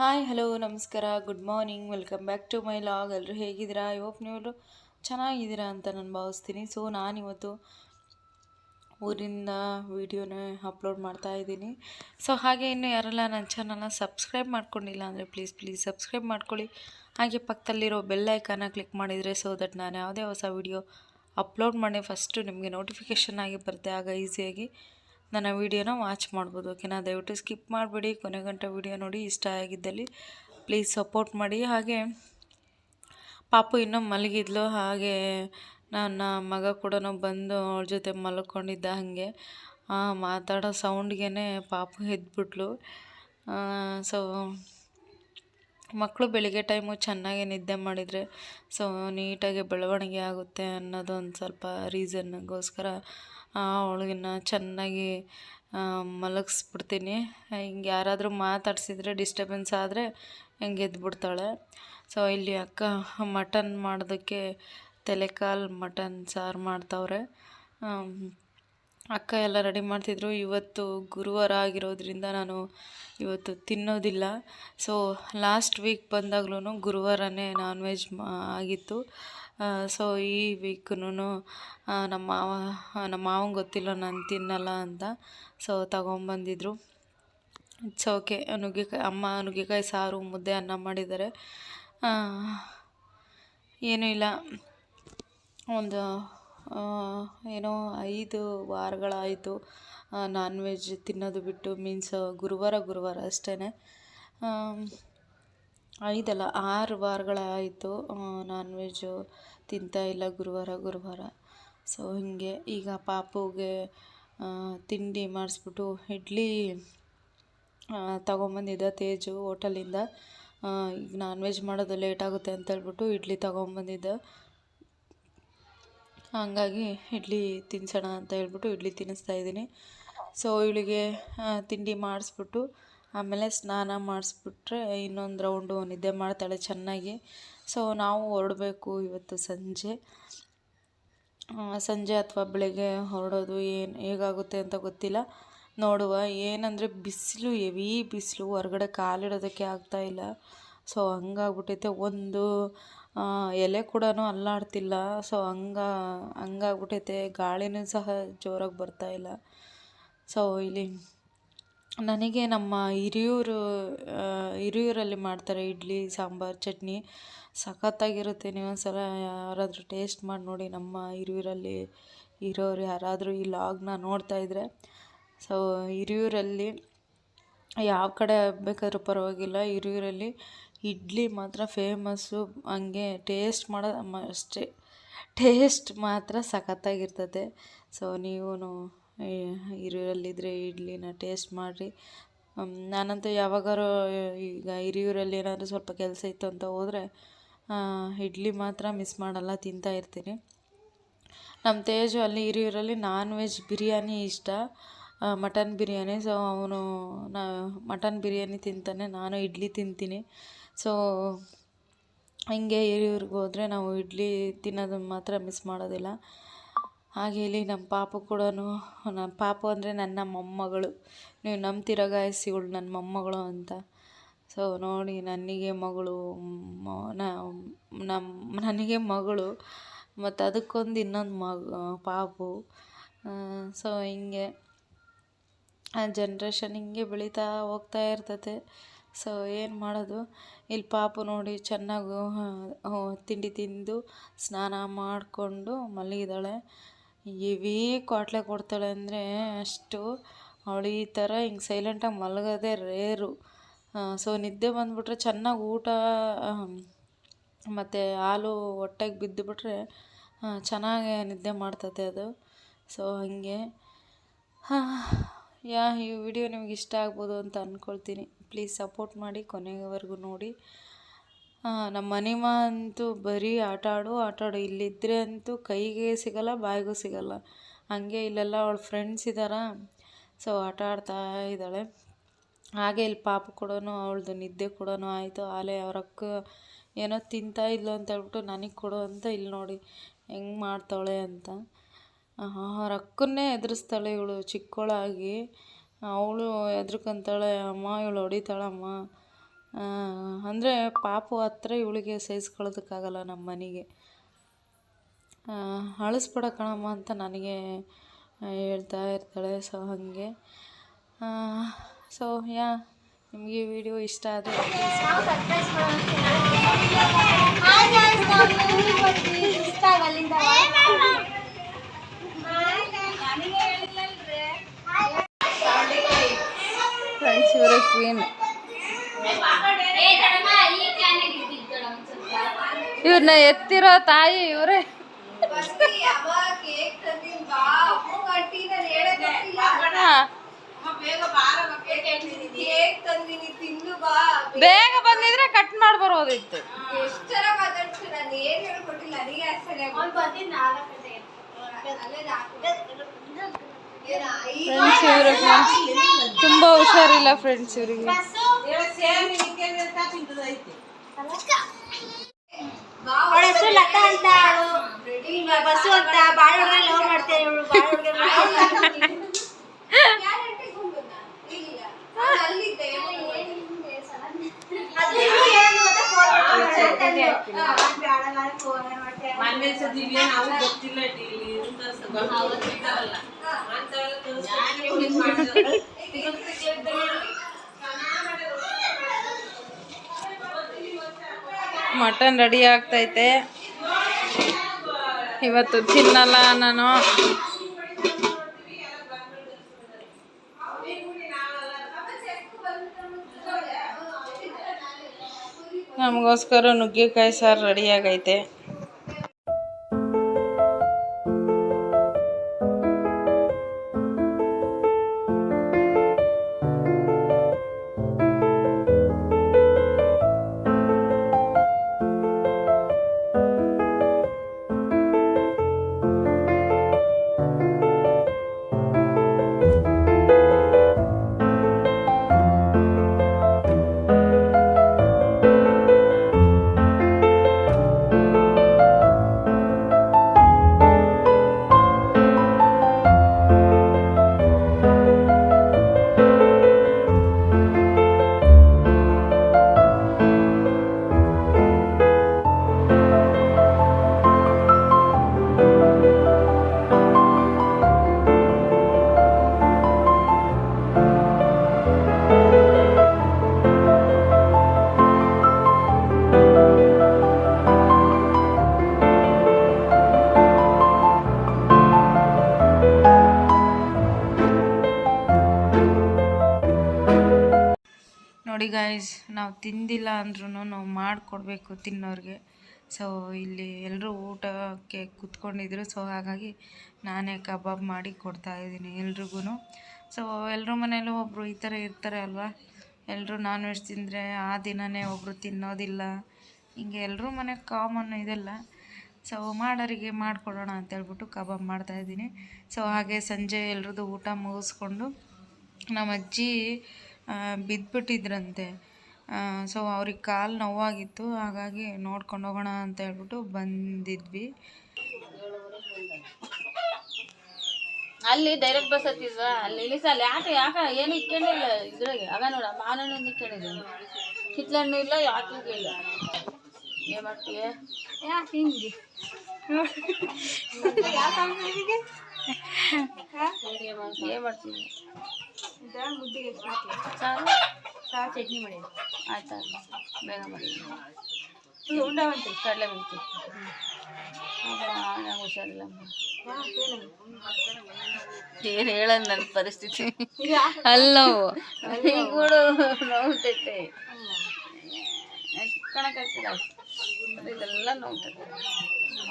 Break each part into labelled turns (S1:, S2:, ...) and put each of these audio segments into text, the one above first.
S1: Hi hello ನಮಸ್ಕಾರ good morning welcome back to my vlog ಎಲ್ಲರೂ ಹೇಗಿದ್ದೀರಾ? ಐ ಹೋಪ್ ನೀವು ಚೆನ್ನಾಗಿದ್ದೀರಾ ಅಂತ ನಾನು ಭಾವಿಸ್ತೀನಿ. ಸೊ ನಾನಿವತ್ತು ಊರಿಂದ ವೀಡಿಯೋನ ಅಪ್ಲೋಡ್ ಮಾಡ್ತಾ ಇದ್ದೀನಿ. ಸೊ ಹಾಗೆ ಇನ್ನು ಯಾರೆಲ್ಲ ನನ್ನ ಚಾನಲ್ನ ಸಬ್ಸ್ಕ್ರೈಬ್ ಮಾಡ್ಕೊಂಡಿಲ್ಲ ಅಂದರೆ ಪ್ಲೀಸ್ ಪ್ಲೀಸ್ ಸಬ್ಸ್ಕ್ರೈಬ್ ಮಾಡ್ಕೊಳ್ಳಿ. ಹಾಗೆ ಪಕ್ಕದಲ್ಲಿರೋ ಬೆಲ್ ಐಕಾನ ಕ್ಲಿಕ್ ಮಾಡಿದರೆ ಸೊ ದಟ್ ನಾನು ಯಾವುದೇ ಹೊಸ ವೀಡಿಯೋ ಅಪ್ಲೋಡ್ ಮಾಡಿ ಫಸ್ಟು ನಿಮಗೆ ನೋಟಿಫಿಕೇಷನ್ ಆಗಿ ಬರುತ್ತೆ, ಆಗ ಈಸಿಯಾಗಿ ನನ್ನ ವೀಡಿಯೋನ ವಾಚ್ ಮಾಡ್ಬೋದು, ಓಕೆನಾ? ದಯವಿಟ್ಟು ಸ್ಕಿಪ್ ಮಾಡಿಬಿಡಿ, ಕೊನೆ ಗಂಟೆ ವೀಡಿಯೋ ನೋಡಿ, ಇಷ್ಟ ಆಗಿದ್ದಲ್ಲಿ ಪ್ಲೀಸ್ ಸಪೋರ್ಟ್ ಮಾಡಿ. ಹಾಗೆ ಪಾಪು ಇನ್ನೂ ಮಲಗಿದ್ಲು, ಹಾಗೆ ನನ್ನ ಮಗ ಕೂಡ ಬಂದು ಅವ್ರ ಜೊತೆ ಮಲ್ಕೊಂಡಿದ್ದ ಹಾಗೆ. ಮಾತಾಡೋ ಸೌಂಡ್ಗೆ ಪಾಪು ಎದ್ಬಿಟ್ಲು. ಸೊ ಮಕ್ಕಳು ಬೆಳಿಗ್ಗೆ ಟೈಮು ಚೆನ್ನಾಗಿ ನಿದ್ದೆ ಮಾಡಿದರೆ ಸೊ ನೀಟಾಗಿ ಬೆಳವಣಿಗೆ ಆಗುತ್ತೆ ಅನ್ನೋದು ಒಂದು ಸ್ವಲ್ಪ ರೀಸನ್ಗೋಸ್ಕರ ಅವಳಿಗಿನ್ನ ಚೆನ್ನಾಗಿ ಮಲಗಿಸ್ಬಿಡ್ತೀನಿ. ಹಿಂಗೆ ಯಾರಾದರೂ ಮಾತಾಡ್ಸಿದ್ರೆ ಡಿಸ್ಟರ್ಬೆನ್ಸ್ ಆದರೆ ಹಿಂಗೆ ಎದ್ಬಿಡ್ತಾಳೆ. ಸೊ ಇಲ್ಲಿ ಅಕ್ಕ ಮಟನ್ ಮಾಡೋದಕ್ಕೆ ತಲೆಕಾಲು ಮಟನ್ ಸಾರು ಮಾಡ್ತಾವ್ರೆ. ಅಕ್ಕ ಎಲ್ಲ ರೆಡಿ ಮಾಡ್ತಿದ್ರು. ಇವತ್ತು ಗುರುವಾರ ಆಗಿರೋದ್ರಿಂದ ನಾನು ಇವತ್ತು ತಿನ್ನೋದಿಲ್ಲ. ಸೊ ಲಾಸ್ಟ್ ವೀಕ್ ಬಂದಾಗ್ಲೂ ಗುರುವಾರನೇ ನಾನ್ ವೆಜ್ ಆಗಿತ್ತು. ಸೊ ಈ ವೀಕ್ನು ನಮ್ಮ ಮಾವ ನಮ್ಮ ಮಾವಂಗೆ ಗೊತ್ತಿಲ್ಲ ನಾನು ತಿನ್ನಲ್ಲ ಅಂತ. ಸೊ ತಗೊಂಬಂದಿದ್ರು. ಇಟ್ಸ್ ಓಕೆ ನುಗ್ಗೆಕಾಯಿ, ಅಮ್ಮ ನುಗ್ಗೆಕಾಯಿ, ಸಾರು, ಮುದ್ದೆ, ಅನ್ನ ಮಾಡಿದ್ದಾರೆ. ಏನೂ ಇಲ್ಲ. ಒಂದು ಏನೋ ಐದು ವಾರಗಳಾಯಿತು ನಾನ್ ವೆಜ್ ತಿನ್ನೋದು ಬಿಟ್ಟು ಮೀನ್ಸ್ ಗುರುವಾರ ಗುರುವಾರ ಅಷ್ಟೇ ಐದಲ್ಲ, ಆರು ವಾರಗಳಾಯಿತು ನಾನ್ ವೆಜ್ಜು ಇಲ್ಲ ಗುರುವಾರ ಗುರುವಾರ. ಸೊ ಹೀಗೆ ಈಗ ಪಾಪುಗೆ ತಿಂಡಿ ಮಾಡಿಸ್ಬಿಟ್ಟು ಇಡ್ಲಿ ತಗೊಂಬಂದಿದ್ದ ತೇಜು ಹೋಟೆಲಿಂದ ಈಗ ನಾನ್ ವೆಜ್ ಮಾಡೋದು ಲೇಟ್ ಆಗುತ್ತೆ ಅಂತ ಹೇಳ್ಬಿಟ್ಟು ಇಡ್ಲಿ ತಗೊಂಬಂದಿದ್ದ. ಹಾಗಾಗಿ ಇಡ್ಲಿ ತಿನ್ಸೋಣ ಅಂತ ಹೇಳ್ಬಿಟ್ಟು ಇಡ್ಲಿ ತಿನ್ನಿಸ್ತಾ ಇದ್ದೀನಿ. ಸೊ ಇವಳಿಗೆ ತಿಂಡಿ ಮಾಡಿಸ್ಬಿಟ್ಟು, ಆಮೇಲೆ ಸ್ನಾನ ಮಾಡಿಸ್ಬಿಟ್ರೆ ಇನ್ನೊಂದು ರೌಂಡು ನಿದ್ದೆ ಮಾಡ್ತಾಳೆ ಚೆನ್ನಾಗಿ. ಸೊ ನಾವು ಹೊರಡಬೇಕು ಇವತ್ತು ಸಂಜೆ. ಸಂಜೆ ಅಥವಾ ಬೆಳಗ್ಗೆ ಹೊರಡೋದು ಏನು, ಹೇಗಾಗುತ್ತೆ ಅಂತ ಗೊತ್ತಿಲ್ಲ. ನೋಡುವ, ಏನಂದರೆ ಬಿಸಿಲು, ಹೆವಿ ಬಿಸಿಲು, ಹೊರಗಡೆ ಕಾಲಿಡೋದಕ್ಕೆ ಆಗ್ತಾಯಿಲ್ಲ ಸೊ ಹಂಗಾಗ್ಬಿಟ್ಟೈತೆ. ಒಂದು ಎಲೆ ಕೂಡ ಅಲ್ಲಾಡ್ತಿಲ್ಲ. ಸೊ ಹಂಗ, ಹಂಗಾಗ್ಬಿಟ್ಟೈತೆ. ಗಾಳಿನೂ ಸಹ ಜೋರಾಗಿ ಬರ್ತಾಯಿಲ್ಲ ಸೊ ಇಲ್ಲಿ ನನಗೆ ನಮ್ಮ ಹಿರಿಯೂರು ಹಿರಿಯೂರಲ್ಲಿ ಮಾಡ್ತಾರೆ ಇಡ್ಲಿ, ಸಾಂಬಾರು, ಚಟ್ನಿ. ಸಖತ್ತಾಗಿರುತ್ತೆ. ನೀವು ಒಂದು ಸಲ ಯಾರಾದರೂ ಟೇಸ್ಟ್ ಮಾಡಿ ನೋಡಿ. ನಮ್ಮ ಹಿರಿಯೂರಲ್ಲಿ ಇರೋರು ಯಾರಾದರೂ ಈ ಲಾಗ್ನ ನೋಡ್ತಾ ಇದ್ದರೆ ಸೊ ಹಿರಿಯೂರಲ್ಲಿ ಯಾವ ಕಡೆ ಬೇಕಾದರೂ ಪರವಾಗಿಲ್ಲ. ಹಿರಿಯೂರಲ್ಲಿ ಇಡ್ಲಿ ಮಾತ್ರ ಫೇಮಸ್ಸು ಹಂಗೆ ಟೇಸ್ಟ್ ಮಾಡೋದು ಅಷ್ಟೇ ಟೇಸ್ಟ್ ಮಾತ್ರ ಸಖತ್ತಾಗಿರ್ತದೆ. ಸೊ ನೀವು ಹಿರಿಯೂರಲ್ಲಿದ್ದರೆ ಇಡ್ಲಿನ ಟೇಸ್ಟ್ ಮಾಡಿರಿ. ನಾನಂತೂ ಯಾವಾಗಾರು ಈಗ ಹಿರಿಯೂರಲ್ಲಿ ಏನಾದರೂ ಸ್ವಲ್ಪ ಕೆಲಸ ಇತ್ತು ಅಂತ ಹೋದರೆ ಇಡ್ಲಿ ಮಾತ್ರ ಮಿಸ್ ಮಾಡಲ್ಲ, ತಿಂತಾ ಇರ್ತೀನಿ. ನಮ್ಮ ತೇಜು ಅಲ್ಲಿ ಹಿರಿಯೂರಲ್ಲಿ ನಾನ್ ವೆಜ್ ಬಿರಿಯಾನಿ ಇಷ್ಟ. ಮಟನ್ ಬಿರಿಯಾನಿ. ಸೊ ಅವನು, ನಾ, ಮಟನ್ ಬಿರಿಯಾನಿ ತಿಂತಾನೆ, ನಾನು ಇಡ್ಲಿ ತಿಂತೀನಿ. ಸೊ ಹಿಂಗೆ ಹಿರಿಯೂರಿಗೆ ಹೋದರೆ ನಾವು ಇಡ್ಲಿ ತಿನ್ನೋದನ್ನು ಮಾತ್ರ ಮಿಸ್ ಮಾಡೋದಿಲ್ಲ. ಹಾಗೆ ಇಲ್ಲಿ ನಮ್ಮ ಪಾಪು ಕೂಡ ನಮ್ಮ ಪಾಪು ಅಂದರೆ ನನ್ನ ಮೊಮ್ಮಗಳು. ನೀವು ನಂಬ್ತಿರೋ ಗಾಯಸ್ ಇವಳು ನನ್ನ ಮೊಮ್ಮಗಳು ಅಂತ? ಸೊ ನೋಡಿ ನನಗೆ ಮಗಳು ನಮ್ಮ ನನಗೆ ಮಗಳು, ಮತ್ತು ಅದಕ್ಕೊಂದು ಇನ್ನೊಂದು ಮಗ, ಪಾಪು. ಸೊ ಹಿಂಗೆ ಆ ಜನ್ರೇಷನ್ ಹಿಂಗೆ ಬೆಳೀತಾ ಹೋಗ್ತಾ ಇರ್ತದೆ ಸೊ ಏನು ಮಾಡೋದು? ಇಲ್ಲಿ ಪಾಪು ನೋಡಿ ಚೆನ್ನಾಗಿ ತಿಂಡಿ ತಿಂದು ಸ್ನಾನ ಮಾಡಿಕೊಂಡು ಮಲಗಿದ್ದಾಳೆ. ಇವಿ ಕ್ವಾಟ್ಲೆ ಕೊಡ್ತಾಳೆ ಅಂದರೆ ಅಷ್ಟು ಅವಳು ಈ ಥರ ಹಿಂಗೆ ಸೈಲೆಂಟಾಗಿ ಮಲಗೋದೇ ರೇರು ಸೊ ನಿದ್ದೆ ಬಂದುಬಿಟ್ರೆ ಚೆನ್ನಾಗಿ ಊಟ ಮತ್ತು ಹಾಲು ಹೊಟ್ಟೆಗೆ ಬಿದ್ದುಬಿಟ್ರೆ ಚೆನ್ನಾಗಿ ನಿದ್ದೆ ಮಾಡ್ತತೆ ಅದು. ಸೊ ಹಾಗೆ. ಯಾ, ಈ ವಿಡಿಯೋ ನಿಮ್ಗೆ ಇಷ್ಟ ಆಗ್ಬೋದು ಅಂತ ಅಂದ್ಕೊಳ್ತೀನಿ ಪ್ಲೀಸ್ ಸಪೋರ್ಟ್ ಮಾಡಿ ಕೊನೆಯವರೆಗೂ ನೋಡಿ. ನಮ್ಮ ಮನೆಮ ಅಂತೂ ಬರೀ ಆಟ ಆಡು ಆಟ ಆಡು. ಇಲ್ಲಿದ್ದರೆ ಅಂತೂ ಕೈಗೆ ಸಿಗಲ್ಲ, ಬಾಯಿಗೂ ಸಿಗಲ್ಲ. ಹಾಗೆ ಇಲ್ಲೆಲ್ಲ ಅವಳ ಫ್ರೆಂಡ್ಸ್ ಇದ್ದಾರ ಸೊ ಆಟ ಆಡ್ತಾ ಇದ್ದಾಳೆ. ಹಾಗೆ ಇಲ್ಲಿ ಪಾಪ ಕೂಡ ಅವಳದು ನಿದ್ದೆ ಕೂಡ ಆಯಿತು. ಆಲೆ ಅವ್ರಕ್ಕ ಏನೋ ತಿಂತಾ ಇದ್ಲು ಅಂತ ಹೇಳ್ಬಿಟ್ಟು ನನಗೆ ಕೊಡು ಅಂತ ಇಲ್ಲಿ ನೋಡಿ ಹೆಂಗೆ ಮಾಡ್ತಾಳೆ ಅಂತ. ಅವ್ರ ಅಕ್ಕನ್ನೇ ಎದುರಿಸ್ತಾಳೆ ಇವಳು ಚಿಕ್ಕವಳಾಗಿ ಅವಳು ಹೆದ್ರ್ಕೊಂತಾಳೆ, ಅಮ್ಮ, ಇವಳು ಹೊಡಿತಾಳಮ್ಮ. ಅಂದರೆ ಪಾಪು ಹತ್ರ ಇವಳಿಗೆ ಸಹಿಸ್ಕೊಳ್ಳೋದಕ್ಕಾಗಲ್ಲ ನಮ್ಮ ಮನೆಗೆ. ಅಳಿಸ್ಬೇಡ ಕಣಮ್ಮ ಅಂತ ನನಗೆ ಹೇಳ್ತಾ ಇರ್ತಾಳೆ ಸೊ ಹಾಗೆ. ಸೊ ಯಾ, ನಿಮಗೆ ಈ ವಿಡಿಯೋ ಇಷ್ಟ ಆದರೆ ಫ್ರೆಂಡ್ಸ್ ಕ್ವೀನ್ ಇವ್ರನ್ನ ಎತ್ತಿರೋ ತಾಯಿ ಇವರೇ. ಬೇಗ ಬಂದಿದ್ರೆ ಕಟ್ ಮಾಡಿ ಬರೋದಿತ್ತು. ಫ್ರೆಂಡ್ಸ್ ಇವರು ಫ್ರೆಂಡ್ಸ್ ತುಂಬ ಹುಷಾರಿಲ್ಲ ಫ್ರೆಂಡ್ಸ್ ಇವರಿಗೆ.
S2: ಅವಳ ಹೆಸರು ಲತಾ ಅಂತ ಅವಳು ಬಸ್ಸು ಅಂತ ಬಾಳ ಹುಡುಗ ಲವ್ ಮಾಡ್ತೇವೆ ಇವಳು
S1: ಮಟನ್ ರೆಡಿ ಆಗ್ತೈತೆ. ಇವತ್ತು ತಿನ್ನಲ್ಲ ನಾನು. ನಮಗೋಸ್ಕರ ನುಗ್ಗೆಕಾಯಿ ಸಾರು ರೆಡಿ ಗಾಯ್ಸ್ ನಾವು ತಿಂದಿಲ್ಲ ಅಂದ್ರೂ ನಾವು ಮಾಡಿಕೊಡ್ಬೇಕು ತಿನ್ನೋರಿಗೆ. ಸೊ ಇಲ್ಲಿ ಎಲ್ಲರೂ ಊಟಕ್ಕೆ ಕೂತ್ಕೊಂಡಿದ್ರು. ಸೊ ಹಾಗಾಗಿ ನಾನೇ ಕಬಾಬ್ ಮಾಡಿ ಕೊಡ್ತಾ ಇದ್ದೀನಿ ಎಲ್ರಿಗೂ ಸೊ ಎಲ್ಲರ ಮನೇಲೂ ಒಬ್ಬರು ಈ ಥರ ಇರ್ತಾರೆ ಅಲ್ವಾ? ಎಲ್ಲರೂ ನಾನ್ ವೆಜ್ ತಿಂದರೆ ಆ ದಿನವೇ ಒಬ್ಬರು ತಿನ್ನೋದಿಲ್ಲ. ಹಿಂಗೆ ಎಲ್ಲರೂ ಮನೆ ಕಾಮನ್ ಇದೆಲ್ಲ. ಸೊ ಮಾಡೋರಿಗೆ ಮಾಡಿಕೊಡೋಣ ಅಂತೇಳ್ಬಿಟ್ಟು ಕಬಾಬ್ ಮಾಡ್ತಾಯಿದ್ದೀನಿ ಸೊ ಹಾಗೆ ಸಂಜೆ ಎಲ್ರದ್ದು ಊಟ ಮುಗಿಸ್ಕೊಂಡು ನಮ್ಮ ಅಜ್ಜಿ ಬಿದ್ದುಬಿಟ್ಟಿದ್ರಂತೆ ಸೊ ಅವ್ರಿಗೆ ಕಾಲು ನೋವಾಗಿತ್ತು. ಹಾಗಾಗಿ ನೋಡ್ಕೊಂಡು ಹೋಗೋಣ ಅಂತ ಹೇಳ್ಬಿಟ್ಟು ಬಂದಿದ್ವಿ.
S2: ಅಲ್ಲಿ ಡೈರೆಕ್ಟ್ ಬಸ್ ಹತ್ತಿದ್ವಾ? ಅಲ್ಲಿ ಇಳಿಸ ಅಲ್ಲಿ ಯಾಕೆ ಯಾಕ? ಏನು ಇಟ್ಕೊಂಡಿಲ್ಲ ಇದ್ರಾಗೆ? ಆಗ ನೋಡ ಮಾನಣ್ಣು ಇಟ್ಕೊಂಡಿದ್ದೀನಿ ಕಿತ್ಲಣ್ಣು ಇಲ್ಲ ಯಾಕೆ ಇಲ್ಲ. ಏನ್ ಮಾಡ್ತೀಯ ಯಾಕೆ ಹಿಂಗೆ? ಏನ್ ಮಾಡ್ತೀನಿ ಸಾರು ಸಾರು ಚಟ್ನಿ ಮಾಡಿ ಆಯ್ತಾ ಬೇಗ ಮಾಡಿ ಉಂಡಾವಂತೆ ಕಡಲೆ ಮೆಂತಿ ನಂಗೆ ಹುಷಾರಿಲ್ಲ ಏನು ಹೇಳೋಣ ನನ್ನ ಪರಿಸ್ಥಿತಿ
S1: ಅಲ್ಲವು
S2: ಕೂಡ ನೋವುತೈತೆ ಕಣಕ್ಕಾಗ್ತಿಲ್ಲ ಇದೆಲ್ಲ ನೋವುತೈತೆ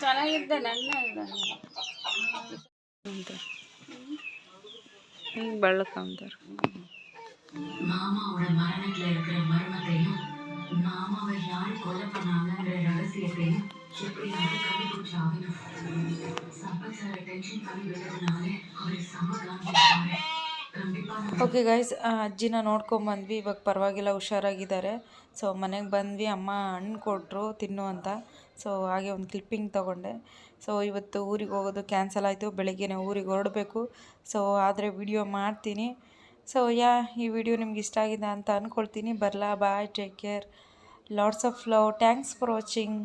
S2: ಚೆನ್ನಾಗಿದ್ದೆ ನನ್ನ
S1: பள்ளக்காந்தார்
S3: மாமாவோட மரணத்துல இருக்கிற மர்மத்தையும் மாமாவை யார் கொலை பண்ணாங்கன்ற ரகசியத்தையும் எப்படியாவது கண்டுபிடிச்சு ஆகணும் சம்பத் சாரை டென்ஷன் பண்ணி விட்டதுனால அவர் சம
S1: ಓಕೆ ಗೈಸ್ ಅಜ್ಜಿನ ನೋಡ್ಕೊಂಬಂದ್ವಿ ಇವಾಗ ಪರವಾಗಿಲ್ಲ, ಹುಷಾರಾಗಿದ್ದಾರೆ. ಸೊ ಮನೆಗೆ ಬಂದ್ವಿ. ಅಮ್ಮ ಹಣ್ಣು ಕೊಟ್ಟರು ತಿನ್ನು ಅಂತ. ಸೊ ಹಾಗೆ ಒಂದು ಕ್ಲಿಪ್ಪಿಂಗ್ ತೊಗೊಂಡೆ. ಸೊ ಇವತ್ತು ಊರಿಗೆ ಹೋಗೋದು ಕ್ಯಾನ್ಸಲ್ ಆಯಿತು. ಬೆಳಗ್ಗೆನೇ ಊರಿಗೆ ಹೊರಡಬೇಕು. ಸೊ ಆದರೆ ವಿಡಿಯೋ ಮಾಡ್ತೀನಿ. ಸೊ ಯಾ, ಈ ವಿಡಿಯೋ ನಿಮ್ಗೆ ಇಷ್ಟ ಆಗಿದೆ ಅಂತ ಅಂದ್ಕೊಳ್ತೀನಿ ಬರಲಾ bye take care lots of love thanks for watching